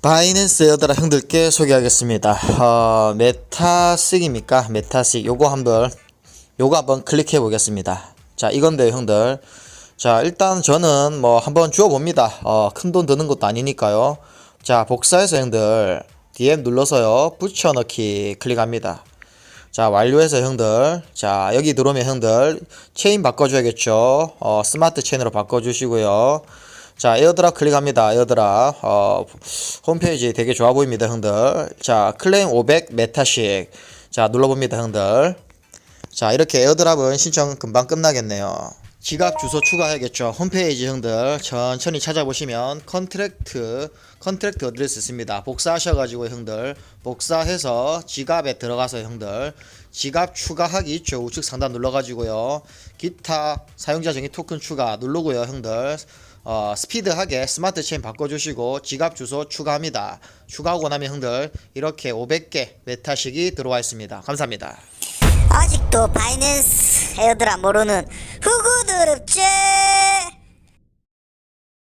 바이낸스 에어드라 형들께 소개하겠습니다. 어, 메타식입니까? 메타식. 요거 한번, 요거 한번 클릭해 보겠습니다. 자, 이건데요, 형들. 자, 일단 저는 뭐 한번 주워 봅니다. 어, 큰 돈 드는 것도 아니니까요. 자, 복사해서 형들, DM 눌러서요, 붙여넣기 클릭합니다. 자, 완료해서 형들. 자, 여기 들어오면 형들, 체인 바꿔줘야겠죠. 어, 스마트 체인으로 바꿔주시고요. 자, 에어드랍 클릭합니다. 에어드랍. 어, 홈페이지 되게 좋아 보입니다, 형들. 자, 클레임 500 메타식. 자, 눌러봅니다, 형들. 자, 이렇게 에어드랍은 신청 금방 끝나겠네요. 지갑 주소 추가해야겠죠. 홈페이지 형들 천천히 찾아보시면 컨트랙트 컨트랙트 어드레스 있습니다. 복사하셔가지고 형들 복사해서 지갑에 들어가서 형들 지갑 추가하기 있죠. 우측 상단 눌러가지고요. 기타 사용자 정의 토큰 추가 누르고요, 형들. 어, 스피드하게 스마트 체인 바꿔주시고 지갑 주소 추가합니다. 추가하고 나면 형들 이렇게 500개 메타식이 들어와 있습니다. 감사합니다. 아직도 바이낸스 에어드랍 모르는 없지